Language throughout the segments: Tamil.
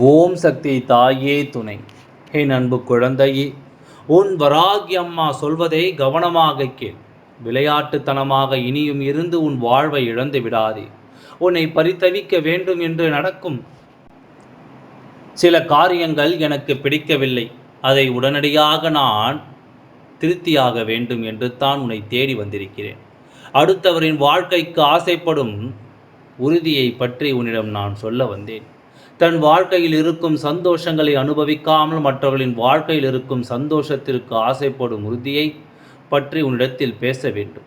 ஓம் சக்தி தாயே துணை. என் அன்பு குழந்தையே உன் வராகி அம்மா சொல்வதை கவனமாக கேள். விளையாட்டுத்தனமாக இனியும் இருந்து உன் வாழ்வை இழந்து விடாதே. உன்னை பரித்தவிக்க வேண்டும் என்று நடக்கும் சில காரியங்கள் எனக்கு பிடிக்கவில்லை. அதை உடனடியாக நான் திருத்தியாக வேண்டும் என்று தான் உன்னை தேடி வந்திருக்கிறேன். அடுத்தவரின் வாழ்க்கைக்கு ஆசைப்படும் உறுதியை பற்றி உன்னிடம் நான் சொல்ல வந்தேன். தன் வாழ்க்கையில் இருக்கும் சந்தோஷங்களை அனுபவிக்காமல் மற்றவர்களின் வாழ்க்கையில் இருக்கும் சந்தோஷத்திற்கு ஆசைப்படும் உறுதியை பற்றி உன்னிடத்தில் பேச வேண்டும்.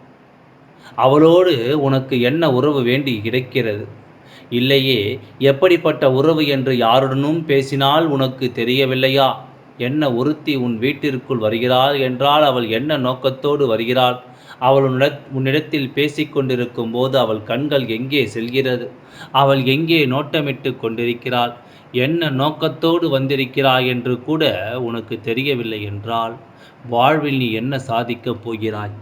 அவளோடு உனக்கு என்ன உறவு வேண்டி கிடைக்கிறது? இல்லையே எப்படிப்பட்ட உறவு என்று யாருடனும் பேசினால் உனக்கு தெரியவில்லையா? என்ன ஒருத்தி உன் வீட்டிற்குள் வருகிறாள் என்றால் அவள் என்ன நோக்கத்தோடு வருகிறாள்? அவள் உன்னிடத்தில் பேசிக்கொண்டிருக்கும் போது அவள் கண்கள் எங்கே செல்கிறது? அவள் எங்கே நோட்டமிட்டு கொண்டிருக்கிறாள்? என்ன நோக்கத்தோடு வந்திருக்கிறாய் என்று கூட உனக்கு தெரியவில்லை என்றால் வாழ்வில் நீ என்ன சாதிக்கப் போகிறாய்?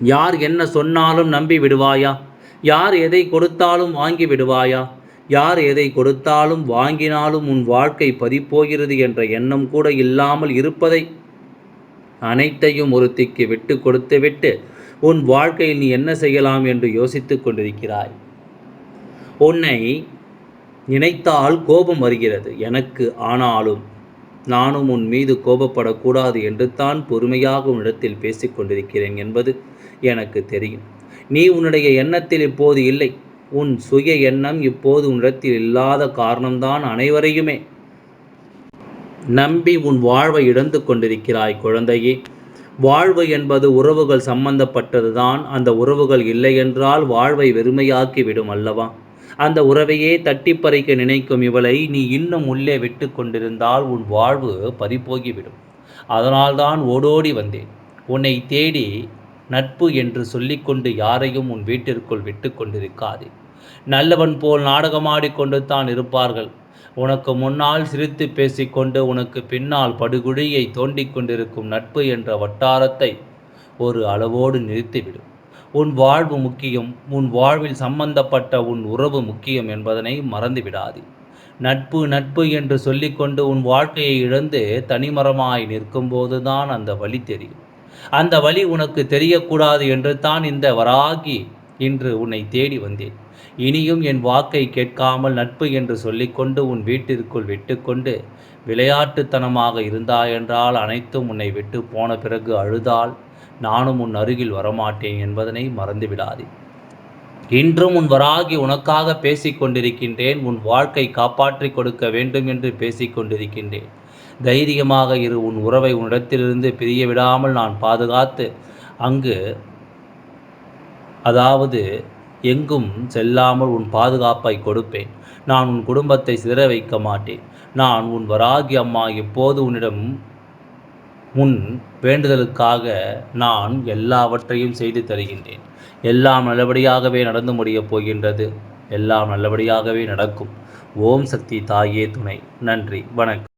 யார் என்ன சொன்னாலும் நம்பி விடுவாயா? யார் எதை கொடுத்தாலும் வாங்கி விடுவாயா? யார் எதை கொடுத்தாலும் வாங்கினாலும் உன் வாழ்க்கை பதிப்போகிறது என்ற எண்ணம் கூட இல்லாமல் இருப்பதை அனைத்தையும் ஒருத்திக்கு விட்டு கொடுத்து விட்டு உன் வாழ்க்கையில் நீ என்ன செய்யலாம் என்று யோசித்துக் கொண்டிருக்கிறாய்? உன்னை நினைத்தால் கோபம் வருகிறது. எனக்கு ஆனாலும் நானும் உன் மீது கோபப்படக்கூடாது என்று தான் பொறுமையாக உன்னிடத்தில் பேசிக்கொண்டிருக்கிறேன் என்பது எனக்கு தெரியும். நீ உன்னுடைய எண்ணத்தில் இப்போது இல்லை. உன் சுய எண்ணம் இப்போது உன்னிடத்தில் இல்லாத காரணம்தான் அனைவரையுமே. நம்பி உன் வாழ்வை இழந்து கொண்டிருக்கிறாய் குழந்தையே. வாழ்வு என்பது உறவுகள் சம்பந்தப்பட்டதுதான். அந்த உறவுகள் இல்லை என்றால் வாழ்வை வெறுமையாக்கி விடும் அல்லவா? அந்த உறவையே தட்டி பறிக்க நினைக்கும் இவளை நீ இன்னும் உள்ளே விட்டு கொண்டிருந்தால் உன் வாழ்வு பறிப்போகிவிடும் அதனால்தான் ஓடோடி வந்தேன். உன்னை தேடி நட்பு என்று சொல்லிக்கொண்டு யாரையும் உன் வீட்டிற்குள் விட்டு கொண்டிருக்காதே. நல்லவன் போல் நாடகமாடிக்கொண்டு தான் இருப்பார்கள். உனக்கு முன்னால் சிரித்து பேசிக்கொண்டு உனக்கு பின்னால் படுகுழியை தோண்டிக் கொண்டிருக்கும் நட்பு என்ற வட்டாரத்தை ஒரு அளவோடு நிறுத்திவிடும் உன் வாழ்வு முக்கியம் உன் வாழ்வில் சம்பந்தப்பட்ட உன் உறவு முக்கியம் என்பதனை மறந்துவிடாது. நட்பு நட்பு என்று சொல்லிக்கொண்டு உன் வாழ்க்கையை இழந்து தனிமரமாய் நிற்கும்போதுதான் அந்த வழி தெரியும். அந்த வழி உனக்கு தெரியக்கூடாது என்று தான் இந்த வராகி இன்று உன்னை தேடி வந்தேன். இனியும் என் வாக்கை கேட்காமல் நட்பு என்று சொல்லிக்கொண்டு உன் வீட்டிற்குள் விட்டுக்கொண்டு விளையாட்டுத்தனமாக இருந்தாயென்றால் அனைத்தும் உன்னை விட்டு போன பிறகு அழுதால் நானும் உன் அருகில் வரமாட்டேன் என்பதனை மறந்துவிடாதே. இன்றும் உன் வராகி உனக்காக பேசிக்கொண்டிருக்கின்றேன். உன் வாழ்க்கை காப்பாற்றி கொடுக்க வேண்டும் என்று பேசிக் கொண்டிருக்கின்றேன் தைரியமாக இரு உன் உறவை உன்னிடத்திலிருந்து பிரிய விடாமல் நான் பாதுகாத்து அங்கு அதாவது எங்கும் செல்லாமல் உன் பாதுகாப்பை கொடுப்பேன். நான் உன் குடும்பத்தை சிதற வைக்க மாட்டேன். நான் உன் வராகி அம்மா எப்போது உன்னிடம் உன் வேண்டுதலுக்காக நான் எல்லாவற்றையும் செய்து தருகின்றேன். எல்லாம் நல்லபடியாகவே நடந்து முடியப் போகின்றது. எல்லாம் நல்லபடியாகவே நடக்கும். ஓம் சக்தி தாயே துணை. நன்றி. வணக்கம்.